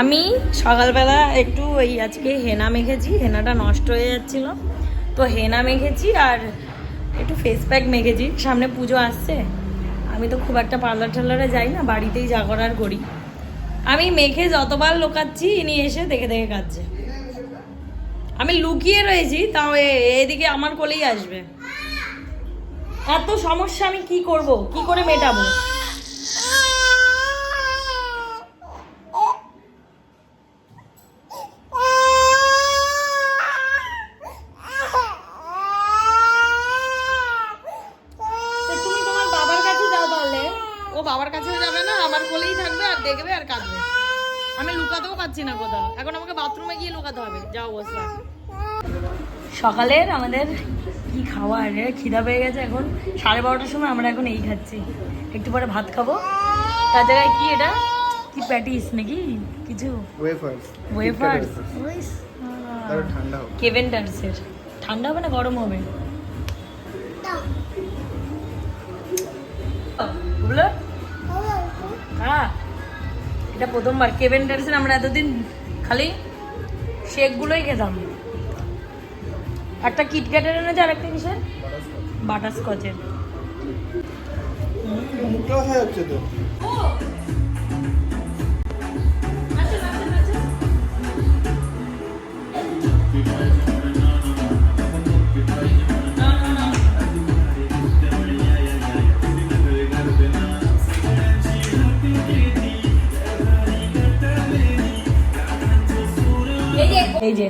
আমি সকালবেলা একটু এই আজকে হেনা মেখেছি, হেনাটা নষ্ট হয়ে যাচ্ছিল। তো হেনা মেখেছি আর একটু ফেস প্যাক মেখেছি। সামনে পুজো আসছে। আমি তো খুব একটা পার্লার টার্লারে যাই না, বাড়িতেই যা করার করি। আমি মেখে যতবার লোকাচ্ছি, ইনি এসে দেখে দেখে কাঁদছে। আমি লুকিয়ে রয়েছি, তাও এদিকে আমার কোলেই আসবে। এত সমস্যা আমি কি করব? কি করে মেটাবো তো তুমি তোমার বাবার কাছে যাও তাহলে ও বাবার কাছেও যাবে না আমার কোলেই থাকবে আর দেখবে আর কাঁদবে আমি লুকাতেও পাচ্ছি না কোথাও এখন আমাকে বাথরুমে গিয়ে লুকাতে হবে যা অবস্থা সকালের আমাদের কি খাওয়ার রে? খিদা পেয়ে গেছে এখন। সাড়ে বারোটার সময় আমরা এখন এই খাচ্ছি। একটু পরে ভাত খাব। তার জায়গায় কি এটা? কি প্যাটিস নাকি? কিছু? ওয়েফার্স ওয়েফার্স তাহলে ঠান্ডা হবে। কেভেন্টার্সের ঠান্ডা হবে না গরম হবে? হ্যাঁ এটা প্রথমবার। কেভেন্টার্সের আমরা এতদিন খালি শেকগুলোই খেতাম। একটা কিটক্যাটের এনেছে আর একটা কিসের? বাটার স্কচের হয়ে যাচ্ছে তো। এই যে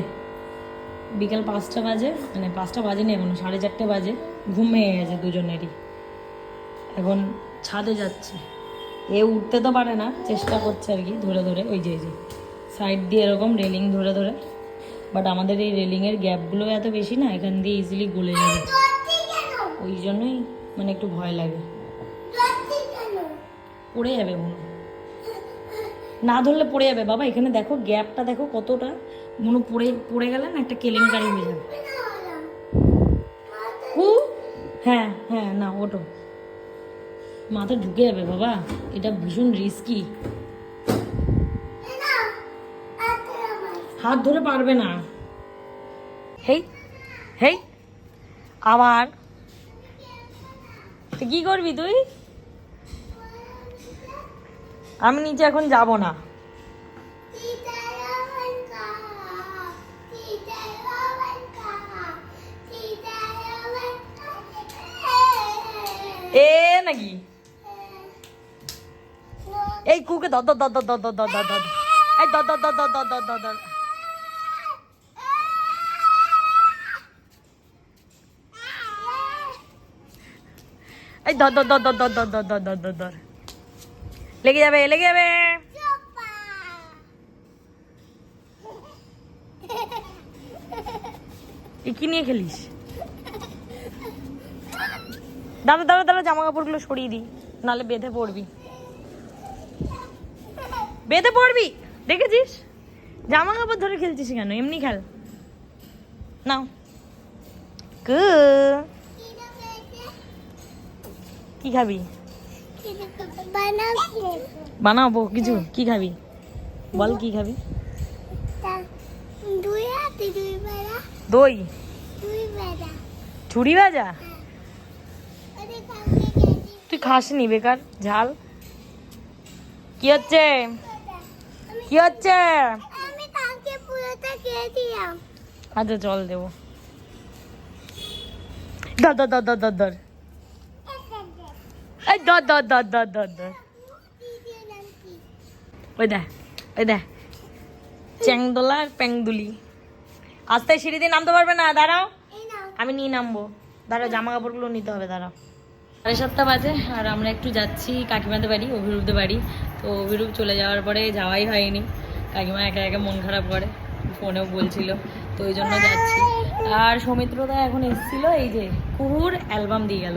বিকাল পাঁচটা বাজে মানে পাঁচটা বাজে না এখনও, সাড়ে চারটে বাজে, ঘুম ভেঙে গেছে দুজনেরই। এখন ছাদে যাচ্ছে। এ উঠতে তো পারে না, চেষ্টা করছে আর কি ধরে ধরে, ওই যে যে সাইড দিয়ে এরকম রেলিং ধরে ধরে। বাট আমাদের এই রেলিংয়ের গ্যাপগুলো এত বেশি না, এখান দিয়ে ইজিলি গলে যাবে ওই জন্যই মানে একটু ভয় লাগে। পড়ে যাবে মনে না ধরলে পড়ে যাবে। বাবা, এখানে দেখো গ্যাপটা দেখো কতটা। মনে পড়ে পড়ে গেলে না একটা কেলেঙ্কারি হয়ে যাবে হু? হ্যাঁ হ্যাঁ না ওটো মাথা ঢুকে যাবে বাবা, এটা ভীষণ রিস্কি হাত ধরে পারবে না। হেই হেই আবার কি করবি তুই? আমি নিচে এখন যাব না। এ নাকি এই কুকে ধর ধর ধর ধর ধর ধর ধর এই ধর ধর ধর ধর ধর ধর ধর এই ধর ধর ধর ধর ধর ধর ধর ধর ধর লেগে যাবে লেগে যাবে কি নিয়ে খেলিস দাঁড়া দাঁড়া দাঁড়া জামা কাপড়গুলো সরিয়ে দিই নালে বেঁধে পড়বি। বেঁধে পড়বি? দেখেছিস? জামা কাপড় ধরে খেলছিস কেন? এমনি খেল। নাও। কু। কি খাবি? বানাবো কিছু। কি খাবি? বল কি খাবি? দুই ছুরি ভাজা? তুই খাসনি বেকার? ঝাল? কি হচ্ছে? কি হচ্ছে? আচ্ছা চল দেবো। এই ধর ধর ধর ধর ধর ধর। ওই দেখ ওই দেখ। চ্যাংদোলা আর প্যাংদুলি। আস্তে সিঁড়ি দিয়ে নামতে পারবে না? দাঁড়াও। আমি নিয়ে নামবো। দাঁড়াও জামা কাপড়গুলো নিতে হবে দাঁড়াও। সাড়ে সাতটা বাজে, আর আমরা একটু যাচ্ছি কাকিমাদের বাড়ি, অভিরূপদের বাড়ি। তো অভিরূপ চলে যাওয়ার পরে যাওয়াই হয়নি। কাকিমা একা একা মন খারাপ করে, ফোনেও বলছিল, তো ওই জন্য যাচ্ছি। আর সৌমিত্রদা এখন এসেছিল, এই যে কুহুর অ্যালবাম দিয়ে গেল,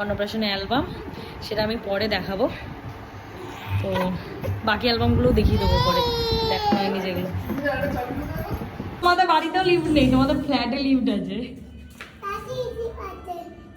অন্নপ্রাশনের অ্যালবাম। সেটা আমি পরে দেখাবো। তো বাকি অ্যালবামগুলো দেখিয়ে দেবো পরে দেখা হয়নি যেগুলো। তোমাদের বাড়িতেও লিফট নেই, তোমাদের ফ্ল্যাটে লিফট আছে।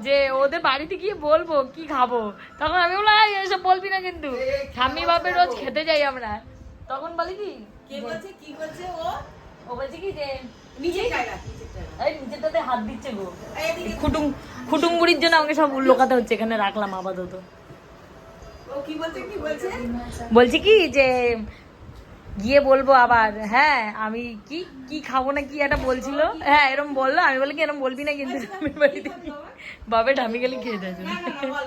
যে ওদের বাড়িতে গিয়ে বলব কি খাব? তখন আমি বললাম "এই, এসব বলবি না কিন্তু। স্বামী বাপের রোজ খেতে যাই আমরা। তখন বলি কি? কে বলছে কি করছে ও? ও বলছে কি যে এই নিজেরটাতে হাত দিচ্ছে গো। এদিকে খুটুং খুটুং জন্য আমাকে সব লোকাতে হচ্ছে এখানে রাখলাম আপাতত। ও কি বলছে কি বলছে? বলছি কি যে গিয়ে বলব আবার হ্যাঁ আমি কি কি খাব না কি একটা বলছিল? হ্যাঁ এরম বলল। আমি বলি কি এরম বলবি না কিন্তু? আমি বাড়িতে বাবে ঢামি গেলে খেয়ে না না, বল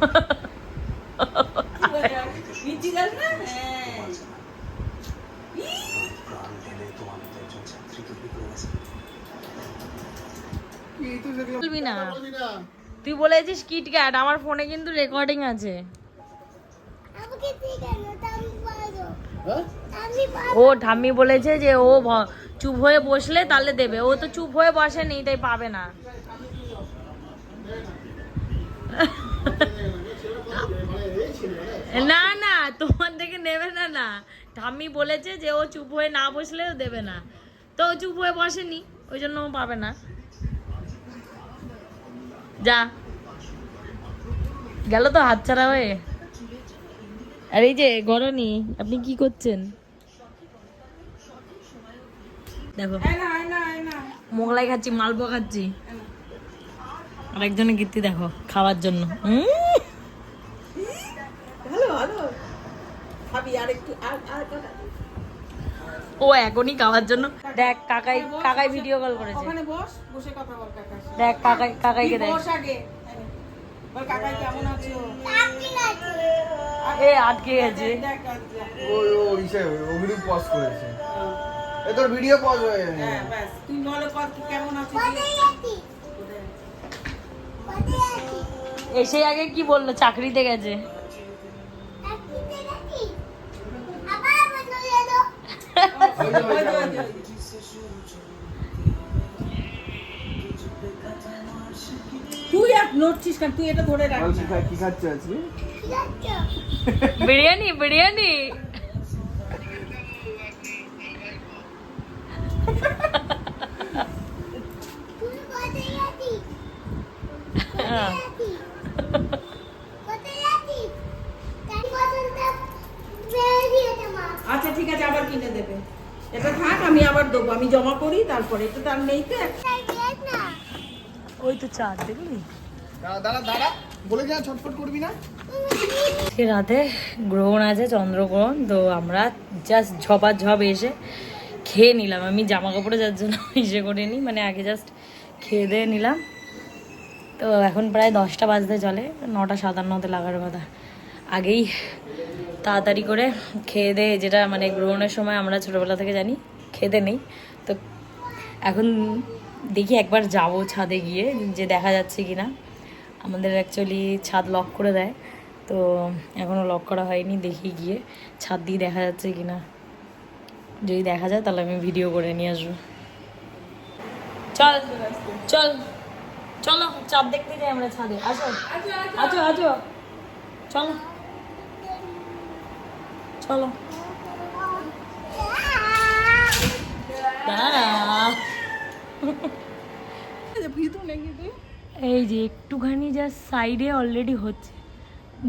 বলবি না। তুই বলেছিস কিটক্যাট আমার ফোনে কিন্তু রেকর্ডিং আছে। হ্যাঁ? ও ঠাম্মি বলেছে যে ও চুপ হয়ে বসলে তাহলে দেবে। ও তো চুপ হয়ে বসেনি তাই পাবে না না না তোমার থেকে নেবে না না। ঠাম্মি বলেছে যে ও চুপ হয়ে না বসলেও দেবে না। তো ও চুপ হয়ে বসেনি ওই জন্য ও পাবে না। যা। গেল তো হাতছাড়া হয়ে। আর এই যে গরনি আপনি কি করছেন? দেখো, মোগলাই খাচ্ছি, মালপোয়া খাচ্ছি। আর একজনের কীর্তি দেখো, খাওয়ার জন্য। ভালো ভালো। আর একটু, আর আর ও এখনই খাওয়ার জন্য। দেখ কাকাই কাকাই ভিডিও কল করেছে। ওখানে বস বসে কথা বল কাকার সাথে। দেখ কাকাই কাকাইকে দেখ। বস আগে। বল কাকাই কেমন আছো? এ আটকে গেছে। ওই ও ইসে অভিরূপ পজ করেছে। এ তোর ভিডিও পজ হয়ে হ্যাঁ ব্যাস। তুই বলো কত কেমন আছিস? এসে আগে কি বলল? চাকরিতে গেছে আপনি ঠিক আছি আবার বন্ধ এলো ওই যে, ওই যে, ওই যে, ওই যে। তুই আর নড়ছিস কেন তুই এটা ধরে রাখ বলছি না। খা- কি খাচ্ছে আজকে ঠিক আছে বিরিয়ানি বিরিয়ানি তুই কোথায় আছি কোথায় আছি কোথায় আছি তার পছন্দ মেরে দিয়েছে মা আচ্ছা ঠিক আছে আবার কিনে দেবে এটা থাক আমি আবার দেবো আমি জমা করি তারপরে তো আর নেই তো। ওই তো চা দেখলি? দাঁড়া দাঁড়া দাঁড়া বলে যা ছটফট করবি না। রাতে গ্রহণ আছে চন্দ্রগ্রহণ তো আমরা জাস্ট ঝপা ঝপ এসে খেয়ে নিলাম। আমি জামা কাপড়ে যার জন্য ইসে করে নিই মানে আগে জাস্ট খেয়ে দিয়ে নিলাম। তো এখন প্রায় দশটা বাজতে চলে নটা সাতান্নতে লাগার কথা। আগেই তাড়াতাড়ি করে খেয়ে দিয়ে যেটা মানে গ্রহণের সময় আমরা ছোটোবেলা থেকে জানি খেতে নেই। তো এখন দেখি একবার যাব ছাদে গিয়ে যে দেখা যাচ্ছে কি না আমাদের অ্যাকচুয়ালি ছাদ লক করে দেয়। তো এখনও লক করা হয়নি, দেখি গিয়ে ছাদ দিয়ে দেখা যাচ্ছে কি না যদি দেখা যায় তাহলে আমি ভিডিও করে নিয়ে আসব। চল চল, চলো, চাঁদ দেখতে যাই আমরা ছাদে। আসো আছো আছো চলো চলো। এই যে একটুখানি যা সাইডে অলরেডি হচ্ছে।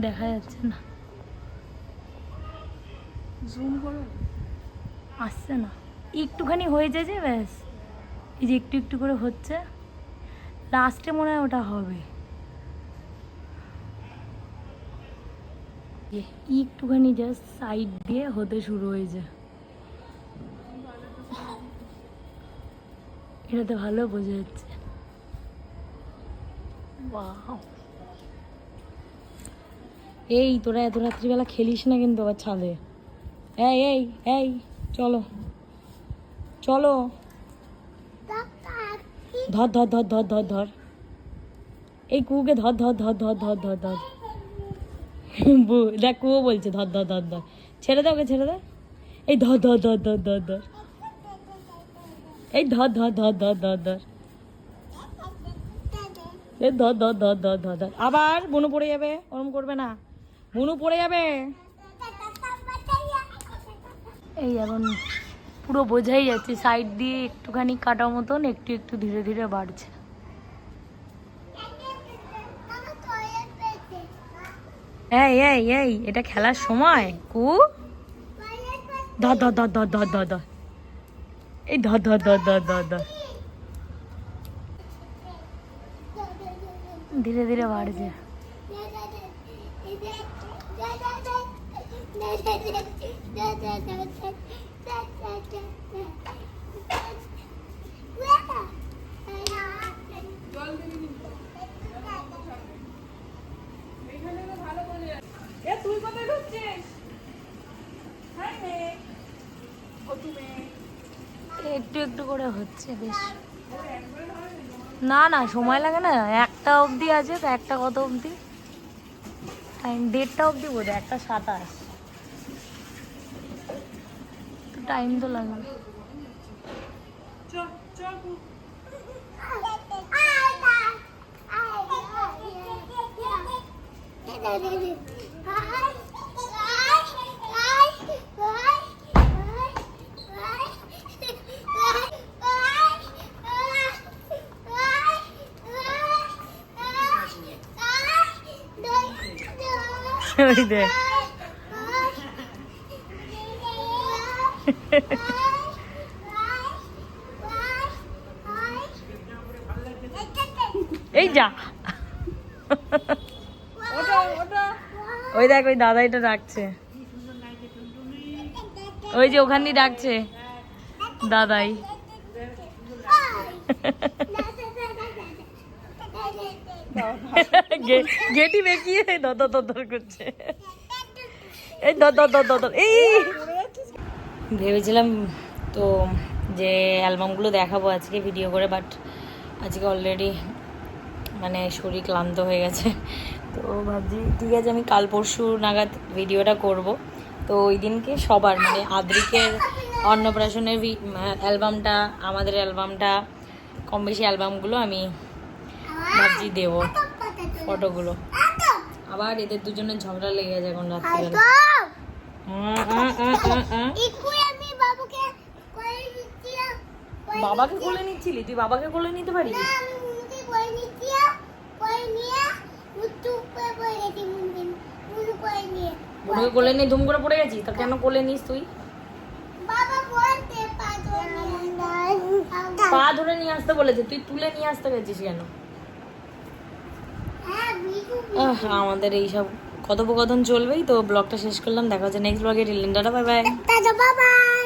দেখা যাচ্ছে না। আসছে না। একটুখানি হয়েছে যে ব্যাস। এই যে একটু একটু করে হচ্ছে। লাস্টে মনে হয় ওটা হবে। একটুখানি জাস্ট সাইড দিয়ে হতে শুরু হয়েছে। এটাতে ভালো বোঝা যাচ্ছে. এই তোরা এত রাত্রিবেলা খেলিস না কিন্তু আবার ছাদে এই এই এই চলো চলো ধর ধর ধর ধর ধর ধর এই কুকে ধর ধর ধর ধর ধর ধর ধর দেখ কুয়ো বলছে ধর ধর ধর ধর ছেড়ে দে ওকে ছেড়ে দে এই ধর ধর ধর ধর ধর ধর এই ধর ধর ধর ধর ধর ধর এই ধর ধর ধর ধর ধর ধর আবার বুনু পড়ে যাবে ওরম করবে না বুনু পড়ে যাবে এই এখন পুরো বোঝাই যাচ্ছে সাইড দিয়ে একটুখানি কাটা মতন একটু একটু ধীরে ধীরে বাড়ছে এই এই এই এটা খেলার সময় কু ধর ধর ধর ধর ধর ধর ধর এই ধর ধর ধর ধর ধর ধর ধীরে ধীরে বাড়ছে এ তুই কোথায় ঢুকছিস হাই মেয়ে ও তুমি একটু একটু করে হচ্ছে বেশ না না সময় লাগে না একটা অবধি আছে তো একটা কত অবধি টাইম দেড়টা অবধি বোধ একটা সাতাশ টাইম তো লাগবে চল ওই দেখ এই যা। ওই দেখ ওই দাদাইটা ডাকছে। ওই যে ওখানেই ডাকছে। দাদাই। গেটি বেঁকিয়ে দর দর করছে। এই দর দর দর এই। ভেবেছিলাম তো যে অ্যালবামগুলো দেখাবো আজকে ভিডিও করে, বাট আজকে অলরেডি মানে শরীর ক্লান্ত হয়ে গেছে। তো ভাবছি, ঠিক আছে, আমি কাল পরশু নাগাদ ভিডিওটা করব। তো ওই দিনকে সবার মানে আদ্রিকের অন্নপ্রাশনের অ্যালবামটা, আমাদের অ্যালবামটা কম বেশি অ্যালবামগুলো আমি ভাবছি দেবো। ফটোগুলো। আবার এদের দুজনের ঝগড়া লেগে গেছে এখন রাত্রিবেলা। বাবুকে কোলে নিচ্ছিলি? তুই বাবাকে কোলে নিতে পারিস? মুনুকে মুনু কোলে নিয়ে ধুম করে পড়ে গেছিস? তা কেন কোলে নিস তুই? পা ধরে নিয়ে আসতে বলেছে। তুই তুলে নিয়ে আসতে গেছিস কেন? আমাদের এইসব কথোপকথন চলবেই, তো ব্লগটা শেষ করলাম। দেখা হচ্ছে নেক্সট ব্লগে রিলেন্ডাটা বাই বাই বাই